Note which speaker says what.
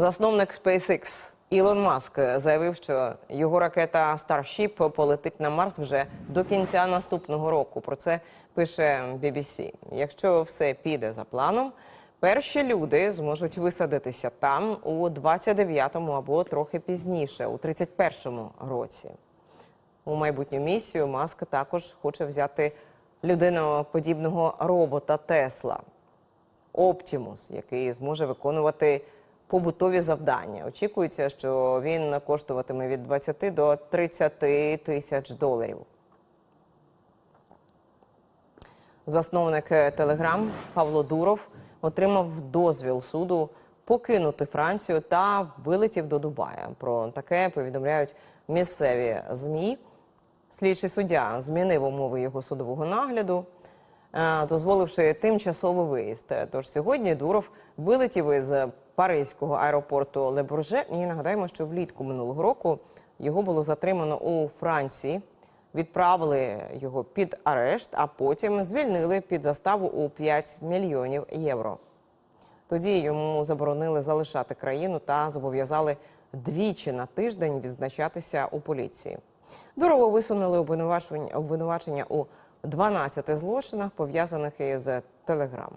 Speaker 1: Засновник SpaceX Ілон Маск заявив, що його ракета Starship полетить на Марс вже до кінця наступного року. Про це пише BBC. Якщо все піде за планом, перші люди зможуть висадитися там у 29-му або трохи пізніше, у 31-му році. У майбутню місію Маск також хоче взяти людиноподібного робота Тесла. Оптімус, який зможе виконувати побутові завдання. Очікується, що він коштуватиме від 20 до 30 тисяч доларів. Засновник Телеграм Павло Дуров отримав дозвіл суду покинути Францію та вилетів до Дубая. Про таке повідомляють місцеві змі. Слідчий суддя змінив умови його судового нагляду, е, дозволивши тимчасовий виїзд. Тож сьогодні Дуров вилетів із паризького аеропорту Лебурже. І нагадаємо, що влітку минулого року його було затримано у Франції. Відправили його під арешт, а потім звільнили під заставу у 5 мільйонів євро. Тоді йому заборонили залишати країну та зобов'язали двічі на тиждень відзначатися у поліції. Дурово висунули обвинувачення, обвинувачення у 12 злочинах, пов'язаних із Телеграм.